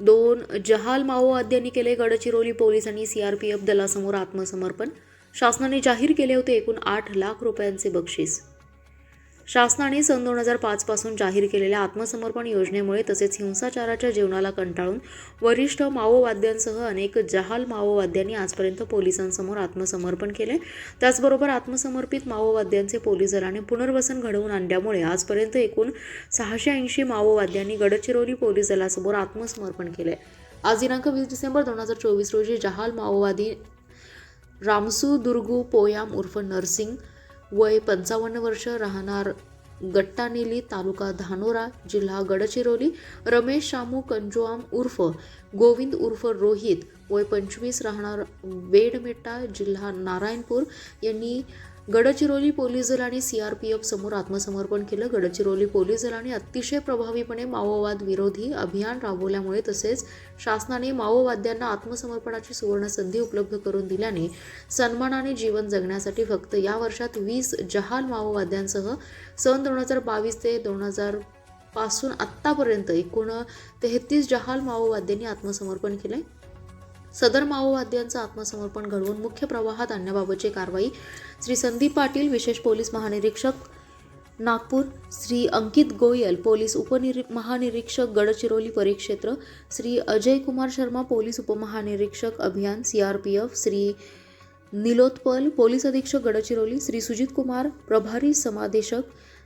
दोन जहाल माओवाद्यांनी केले गडचिरोली पोलीस आणि सीआरपीएफ दलासमोर आत्मसमर्पण. शासनाने जाहीर केले होते एकूण आठ लाख रुपयांचे बक्षीस. शासनाने सन दोन हजार पाचपासून जाहीर केलेल्या आत्मसमर्पण योजनेमुळे तसेच हिंसाचाराच्या जीवनाला कंटाळून वरिष्ठ माओवाद्यांसह अनेक जहाल माओवाद्यांनी आजपर्यंत पोलिसांसमोर आत्मसमर्पण केले. त्याचबरोबर आत्मसमर्पित माओवाद्यांचे पोलीस दलाने पुनर्वसन घडवून आणल्यामुळे आजपर्यंत एकूण सहाशे ऐंशी माओवाद्यांनी गडचिरोली पोलीस दलासमोर आत्मसमर्पण केले. आज दिनांक वीस डिसेंबर दोन हजार चोवीस रोजी जहाल माओवादी रामसू दुर्गू पोयाम उर्फ नरसिंग वय पंचावन्न वर्ष राहणार गट्टानेली तालुका धानोरा जिल्हा गडचिरोली रमेश शामू कंजुआम उर्फ गोविंद उर्फ रोहित वय पंचवीस राहणार बेडमेट्टा जिल्हा नारायणपूर यांनी गडचिरोली पोलीस दलाने सीआरपीएफ समोर आत्मसमर्पण केलं. गडचिरोली पोलीस दलाने अतिशय प्रभावीपणे माओवाद विरोधी अभियान राबवल्यामुळे तसेच शासनाने माओवाद्यांना आत्मसमर्पणाची सुवर्ण संधी उपलब्ध करून दिल्याने सन्मानाने जीवन जगण्यासाठी फक्त या वर्षात वीस जहाल माओवाद्यांसह सन दोन हजार बावीस ते दोन हजारपासून आत्तापर्यंत एकूण तेहतीस जहाल माओवाद्यांनी आत्मसमर्पण केले सदर माओवाद्यांचं आत्मसमर्पण घडवून मुख्य प्रवाहात आणण्याबाबतची कारवाई. श्री संदीप पाटील विशेष पोलीस महानिरीक्षक नागपूर. श्री अंकित गोयल पोलीस उपनिरी महानिरीक्षक गडचिरोली परिक्षेत्र. श्री अजय कुमार शर्मा पोलीस उपमहानिरीक्षक अभियान C R P F Shri Nilotpal police अधीक्षक गडचिरोली. श्री सुजित कुमार प्रभारी समादेशक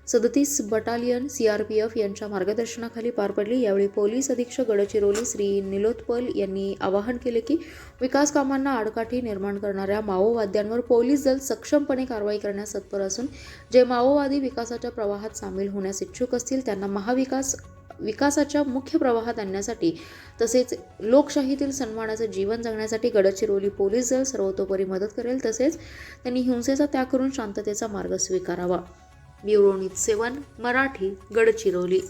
सदतीस बटालियन सीआरपीएफ यांच्या मार्गदर्शनाखाली पार पडली. यावेळी पोलीस अधीक्षक गडचिरोली श्री निलोत्पल यांनी आवाहन केले की विकास कामांना आडकाठी निर्माण करणाऱ्या माओवाद्यांवर पोलीस दल सक्षमपणे कारवाई करण्यास तत्पर असून जे माओवादी विकासाच्या प्रवाहात सामील होण्यास इच्छुक असतील त्यांना महाविकास विकासाच्या मुख्य प्रवाहात आणण्यासाठी तसेच लोकशाहीतील सन्मानाचं जीवन जगण्यासाठी गडचिरोली पोलीस दल सर्वतोपरी मदत करेल. तसेच त्यांनी हिंसेचा त्याग करून शांततेचा मार्ग स्वीकारावा. Bureau news seven Marathi Gadchiroli